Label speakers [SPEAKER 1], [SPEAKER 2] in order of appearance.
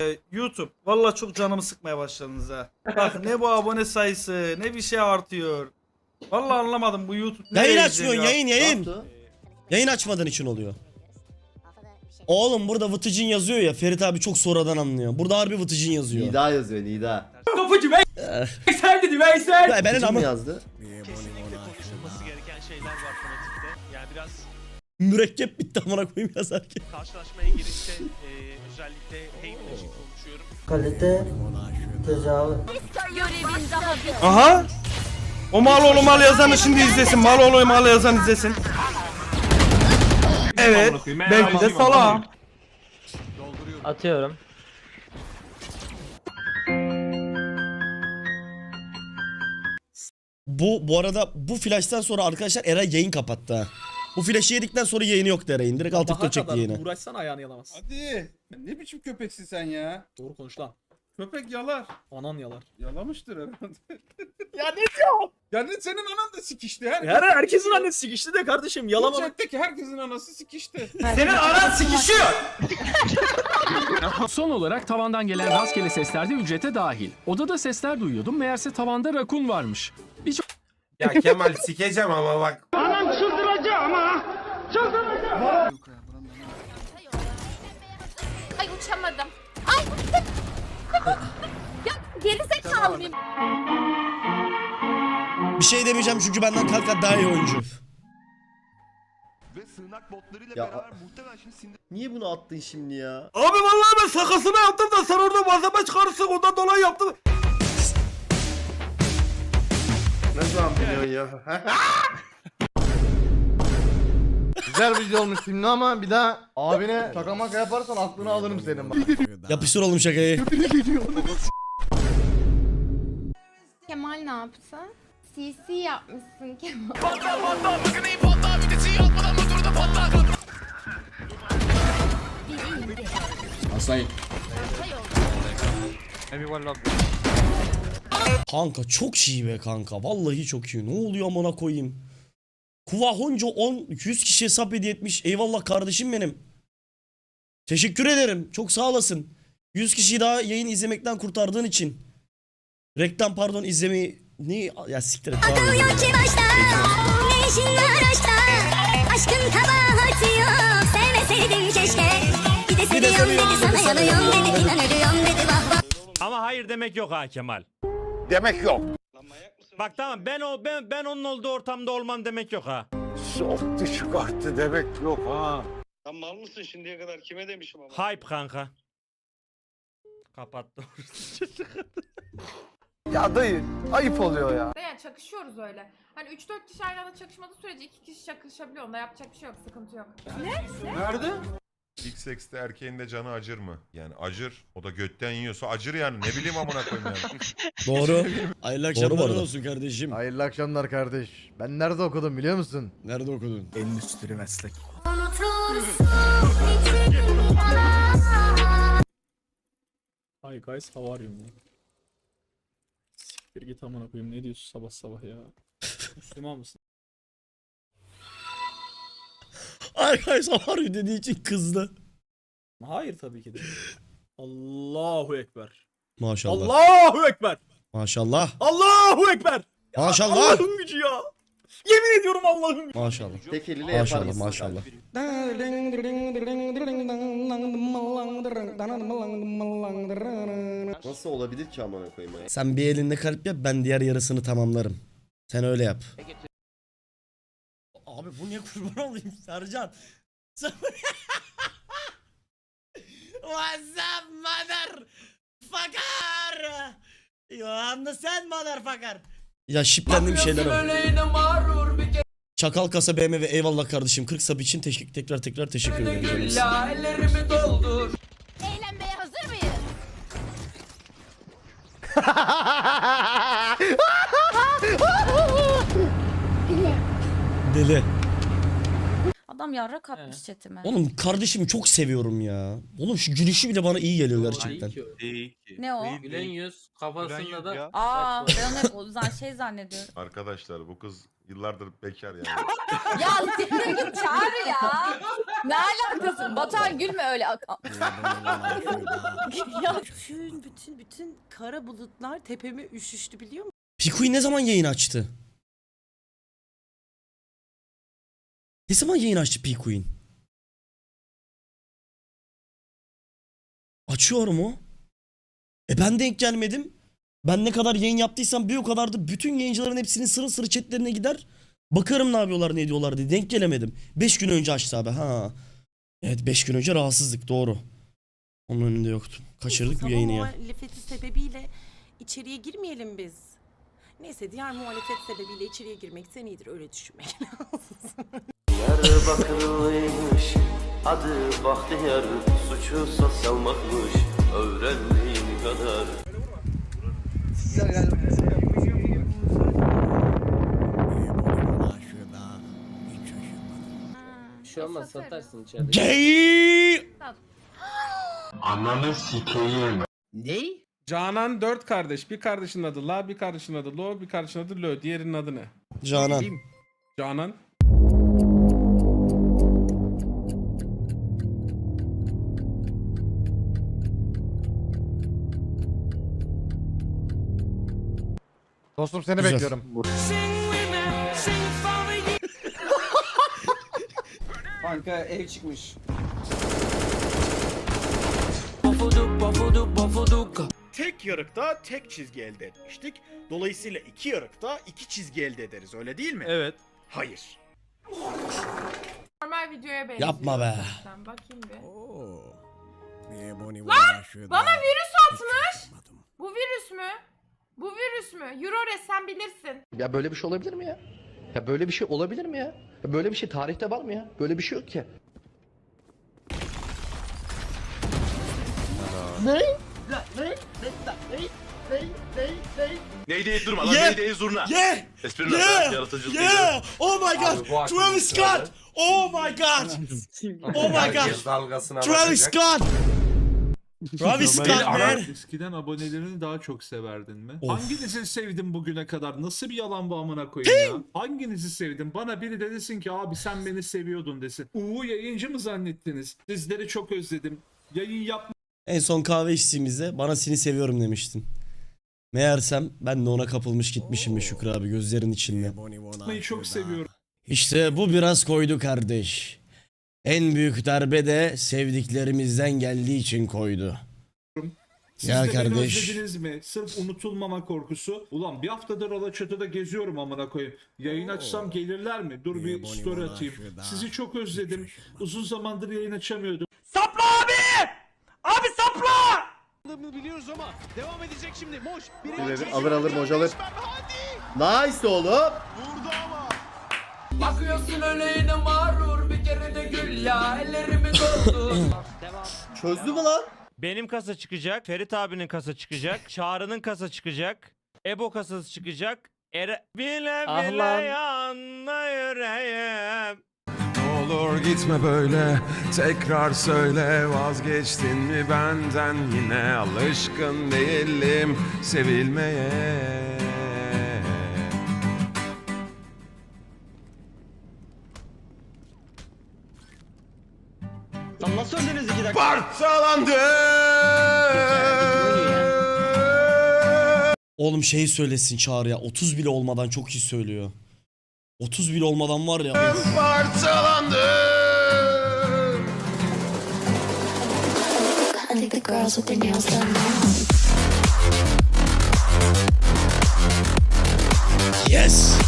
[SPEAKER 1] Ee, YouTube. Valla çok canımı sıkmaya başladınız ha. Bak ne bu abone sayısı ne bir şey artıyor. Valla anlamadım bu YouTube ne
[SPEAKER 2] Yayın açmıyorsun yayın yayın. Yayın açmadığın için oluyor. Oğlum burada Vıtıcın yazıyor ya Ferit abi çok sonradan anlıyor. Burada harbi Vıtıcın yazıyor.
[SPEAKER 3] Nida yazıyor Nida.
[SPEAKER 4] Kapıcı Veysel dedi Veysel.
[SPEAKER 2] Ya benim
[SPEAKER 3] Kim
[SPEAKER 2] ama
[SPEAKER 3] yazdı?
[SPEAKER 2] Mürekkep bitti amına koyayım yazarken.
[SPEAKER 5] karşılaşmaya girince e, özellikle için konuşuyorum.
[SPEAKER 6] Kalite tecavüz.
[SPEAKER 7] Görevin daha bitmedi.
[SPEAKER 1] Aha. O mal oğlu mal yazanı şimdi izlesin. Mal oğlu mal yazan izlesin. Evet. Belki de sala.
[SPEAKER 6] Atıyorum.
[SPEAKER 2] Bu bu arada bu flash'tan sonra arkadaşlar Eray yayın kapattı ha. Bu flash'ı yedikten sonra yayını yoktu Eray'ın. Direkt alt TikTok çekti yayını.
[SPEAKER 4] Uğraşsan ayağını yalamaz.
[SPEAKER 8] Hadi. Ne biçim köpeksin sen ya?
[SPEAKER 4] Doğru konuş lan.
[SPEAKER 8] Köpek yalar.
[SPEAKER 4] Anan yalar.
[SPEAKER 8] Yalamıştır herhalde.
[SPEAKER 4] Ya ne diyor?
[SPEAKER 8] Yani senin anan da sikişti. Her,
[SPEAKER 4] Her herkesin annesi sikişti de kardeşim
[SPEAKER 8] Bu
[SPEAKER 4] yalama.
[SPEAKER 8] chatteki herkesin anası sikişti.
[SPEAKER 4] Senin anan sikişiyor.
[SPEAKER 9] Son olarak tavandan gelen rastgele sesler de ücrete dahil. Odada sesler duyuyordum meğerse tavanda rakun varmış.
[SPEAKER 10] Ya Kemal sikeceğim ama bak.
[SPEAKER 7] Ay uçamadım. Ay. ya geri zekalı mıyım?
[SPEAKER 2] Bir şey demeyeceğim çünkü benden Kalkat daha iyi oyuncu.
[SPEAKER 10] Ve sığınak botlarıyla
[SPEAKER 3] Ya-
[SPEAKER 10] beraber muhtemelen şimdi sindir...
[SPEAKER 3] Niye bunu attın şimdi ya?
[SPEAKER 1] Abi vallahi ben sakasını yaptım da sen orada malzeme çıkarırsın ondan dolayı yaptım.
[SPEAKER 10] Ne zaman biliyorsun ya?
[SPEAKER 11] Güzel video olmuş şimdi ama bir daha abine şaka maka yaparsan aklını alırım senin bak.
[SPEAKER 2] Yapıştır oğlum şakayı.
[SPEAKER 7] Kemal ne yaptı? CC yapmışsın Kemal.
[SPEAKER 2] Kanka çok iyi be kanka. Vallahi çok iyi. Ne oluyor amına koyayım. Kuva Honco 10 100 kişi hesap hediye etmiş. Eyvallah kardeşim benim. Teşekkür ederim. Çok sağ olasın. 100 kişiyi daha yayın izlemekten kurtardığın için. Reklam pardon izlemeyi ne ya siktir et.
[SPEAKER 7] Ne işin var aşkta? Aşkın kabahati yok. Sevmeseydim keşke. Bir de seviyorum dedi sana yanıyorum
[SPEAKER 2] yanıyorum
[SPEAKER 7] dedi. İnan ölüyorum dedi vah vah.
[SPEAKER 9] Ama hayır demek yok ha Kemal.
[SPEAKER 10] Demek yok.
[SPEAKER 9] Bak tamam ben o ben ben onun olduğu ortamda olmam demek yok ha.
[SPEAKER 10] Soktu çıkarttı demek yok ha.
[SPEAKER 5] Sen mal mısın şimdiye kadar kime demişim ama?
[SPEAKER 9] Hype kanka. Kapattı.
[SPEAKER 11] Ya dayı ayıp oluyor ya.
[SPEAKER 7] Yani çakışıyoruz öyle. Hani 3-4 kişi aynı anda çakışmadığı sürece 2 kişi çakışabiliyor. Onda yapacak bir şey yok. Sıkıntı yok.
[SPEAKER 8] Nerede?
[SPEAKER 10] İlk sekste erkeğin de canı acır mı? Yani acır. O da götten yiyorsa acır yani. Ne bileyim amına koyayım yani.
[SPEAKER 2] Doğru.
[SPEAKER 11] Hayırlı
[SPEAKER 2] Doğru bu arada.
[SPEAKER 11] olsun kardeşim. Hayırlı akşamlar kardeş. Ben nerede okudum biliyor musun?
[SPEAKER 2] Nerede okudun?
[SPEAKER 4] Endüstri meslek. Hi guys how are you? Siktir git amına koyayım ne diyorsun sabah sabah ya. Müslüman mısın?
[SPEAKER 2] Arkadaşlar ya dediği için kızdı.
[SPEAKER 4] Hayır tabii ki de. Allahu ekber.
[SPEAKER 2] Maşallah.
[SPEAKER 4] Allahu ekber.
[SPEAKER 2] Maşallah.
[SPEAKER 4] Allahu ekber.
[SPEAKER 2] Maşallah.
[SPEAKER 4] Allah'ın gücü ya. Yemin ediyorum Allah'ın gücü.
[SPEAKER 2] Maşallah.
[SPEAKER 3] Tek eliyle
[SPEAKER 2] Maşallah maşallah.
[SPEAKER 3] Nasıl olabilir ki amına koyayım ya?
[SPEAKER 2] Sen bir elinde kalp yap ben diğer yarısını tamamlarım. Sen öyle yap. Abi bu niye kurban olayım Sercan? Sen... What's up mother fucker? You understand motherfucker? Ya şiplendiğim şeyler var. Çakal kasa BMW eyvallah kardeşim 40 sub için teşekkür tekrar tekrar teşekkür ederim. canım.
[SPEAKER 7] Eğlenmeye hazır mıyız?
[SPEAKER 2] Deli.
[SPEAKER 7] Adam yarrak atmış chatime.
[SPEAKER 2] Oğlum kardeşimi çok seviyorum ya. Oğlum şu gülüşü bile bana iyi geliyor gerçekten.
[SPEAKER 7] Ne o?
[SPEAKER 6] Gülen yüz kafasında da
[SPEAKER 7] Aa ben onu hep o zaman şey zannediyorum.
[SPEAKER 10] Arkadaşlar bu kız Yıllardır bekar yani.
[SPEAKER 7] Ya siktir git çağır ya. Ne alakası? Batuhan gülme öyle. ya
[SPEAKER 6] Bütün bütün bütün kara bulutlar tepeme üşüştü biliyor musun?
[SPEAKER 2] Pikuy ne zaman yayın açtı? Ne zaman yayın açtı Pikuy'un? Açıyor mu? E ben denk gelmedim. Ben ne kadar yayın yaptıysam bir o kadar da bütün yayıncıların hepsinin sıra sıra chatlerine gider. Bakarım ne yapıyorlar ne diyorlar diye. Denk gelemedim. 5 gün önce açtı abi. Ha. Evet 5 gün önce rahatsızlık doğru. Onun önünde yoktum. Kaçırdık bu yayını ya.
[SPEAKER 6] muhalefeti sebebiyle içeriye girmeyelim biz. Neyse diğer muhalefet sebebiyle içeriye girmek sen iyidir öyle düşünmek lazım.
[SPEAKER 5] Diyarbakırlıymış adı Bahtiyar Suçu sosyalmakmış öğrendiğin kadar
[SPEAKER 6] Şu an satarsın içeride.
[SPEAKER 2] Gay!
[SPEAKER 8] Canan dört kardeş. Bir kardeşin adı La, bir kardeşin adı Lo, bir kardeşin adı Lö. Diğerinin adı ne?
[SPEAKER 2] Canan.
[SPEAKER 8] Canan.
[SPEAKER 11] Dostum seni
[SPEAKER 2] Güzel.
[SPEAKER 11] bekliyorum.
[SPEAKER 8] Kanka ev çıkmış.
[SPEAKER 4] Tek yarıkta tek çizgi elde etmiştik. Dolayısıyla iki yarıkta iki çizgi elde ederiz öyle değil mi? Evet. Hayır.
[SPEAKER 7] Normal videoya benziyor.
[SPEAKER 2] Yapma be.
[SPEAKER 7] Ben bakayım bir.
[SPEAKER 6] Bana
[SPEAKER 7] virüs atmış. Bu virüs mü? Bu virüs mü? Eurores sen bilirsin.
[SPEAKER 5] Ya böyle bir şey olabilir mi ya? Ya böyle bir şey olabilir mi ya? ya böyle bir şey tarihte var mı ya? Böyle bir şey yok ki.
[SPEAKER 10] Neydi durma
[SPEAKER 2] lan, Yeah.
[SPEAKER 10] neydi zurna.
[SPEAKER 2] Yeah!
[SPEAKER 10] Espri
[SPEAKER 2] Yeah!
[SPEAKER 10] yaratıcılık
[SPEAKER 2] Yeah! Oh my god! Travis Scott! Oh my god! Oh my god! Travis Scott! Scott man!
[SPEAKER 8] Eskiden abonelerini daha çok severdin mi?
[SPEAKER 2] Of.
[SPEAKER 8] Hanginizi sevdin bugüne kadar? Nasıl bir yalan bu amına koyayım ya? Hanginizi sevdin? Bana biri de desin ki abi sen beni seviyordun desin. Uğur yayıncı mı zannettiniz? Sizleri çok özledim. Yayın yapmayı
[SPEAKER 2] En son kahve içtiğimizde bana seni seviyorum demiştin. Meğersem ben de ona kapılmış gitmişim be Şükrü abi gözlerin içinde.
[SPEAKER 8] çok seviyorum.
[SPEAKER 2] İşte bu biraz koydu kardeş. En büyük darbe de sevdiklerimizden geldiği için koydu.
[SPEAKER 8] Siz
[SPEAKER 2] Ya
[SPEAKER 8] de beni
[SPEAKER 2] kardeş.
[SPEAKER 8] özlediniz mi? Sırf unutulmama korkusu. Ulan bir haftadır Alaçatı'da geziyorum amına koyayım. Yayın açsam gelirler mi? Dur bir story atayım. Sizi çok özledim. Uzun zamandır yayın açamıyordum.
[SPEAKER 5] Biliyoruz ama devam edecek şimdi. Moş.
[SPEAKER 3] Alır alır, alır moj alır. Nice oğlum.
[SPEAKER 7] Bakıyorsun öyle mağrur bir kere de gül ya ellerimi doldur.
[SPEAKER 3] Çözdü mü lan?
[SPEAKER 5] Benim kasa çıkacak. Ferit abinin kasa çıkacak. Çağrı'nın kasa çıkacak. Ebo kasası çıkacak. Ere... Bile
[SPEAKER 4] Ah
[SPEAKER 5] bile
[SPEAKER 4] lan.
[SPEAKER 5] yanna yüreğim.
[SPEAKER 10] Olur gitme böyle tekrar söyle vazgeçtin mi benden yine alışkın değilim sevilmeye. Parçalandı.
[SPEAKER 2] Oğlum şeyi söylesin Çağrı ya 30 bile olmadan çok iyi söylüyor. 30 bile olmadan var ya.
[SPEAKER 10] Parçalandı.
[SPEAKER 2] Yes!